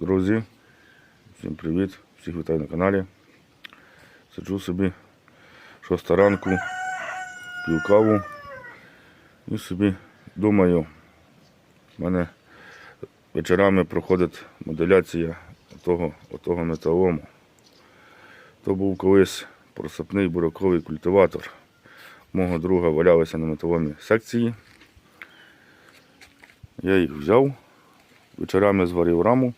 Друзі, всім привіт, всіх вітаю на каналі. Сиджу собі шоста ранку, п'ю каву і собі думаю, в мене вечорами проходить моделяція того, отого металому. То був колись просипний бураковий культиватор. Мого друга валялися на металомі секції. Я їх взяв, вечорами зварив раму.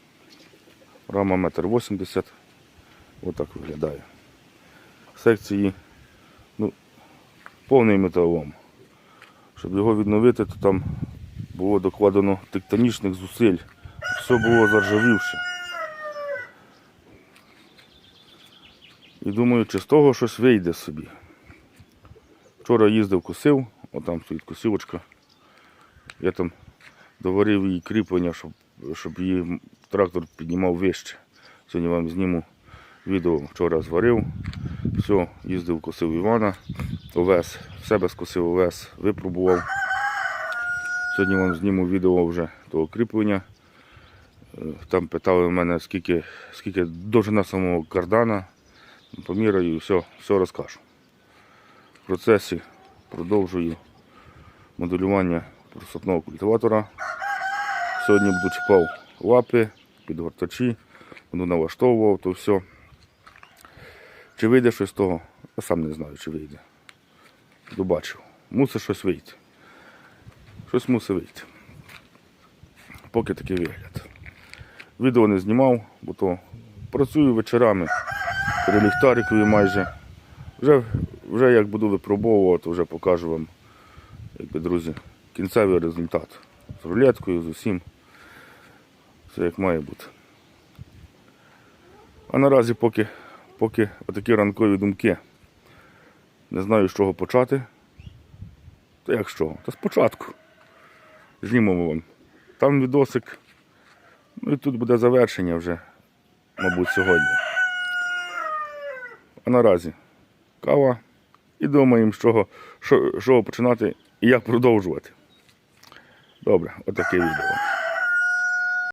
Рама метр вісімдесят. Отак виглядає. Секції ну, повний металолом. Щоб його відновити, то там було докладено тектонічних зусиль. Все було заржавівше. І думаю, чи з того щось вийде собі. Вчора їздив, косив, отам стоїть косівочка. Я там доварив її кріплення, щоб, щоб її трактор піднімав вище. Сьогодні вам зніму відео. Вчора зварив. Все, їздив, косив Івана, овес, себе скосив овес, випробував. Сьогодні вам зніму відео вже того кріплення. Е, Там питали мене, скільки, скільки довжина самого кардана. Поміряю все, все розкажу. В процесі продовжую моделювання просопного культиватора. Сьогодні буду чіпав лапи, підгортачі, буду налаштовував то все. Чи вийде щось з того? Я сам не знаю, чи вийде. Добачив. Мусить щось вийти. Щось мусить вийти. Поки такий вигляд. Відео не знімав, бо то працюю вечорами при ліхтарикові майже. Вже, вже як буду випробовувати, вже покажу вам, якби, друзі, кінцевий результат. З рулеткою, з усім. Все як має бути. А наразі поки, поки отакі ранкові думки. Не знаю, з чого почати. Та як з чого? Та спочатку. Знімемо вам. Там відосик. Ну і тут буде завершення вже, мабуть, сьогодні. А наразі кава і думаємо, з чого, що, чого починати і як продовжувати. Добре, отаке відео.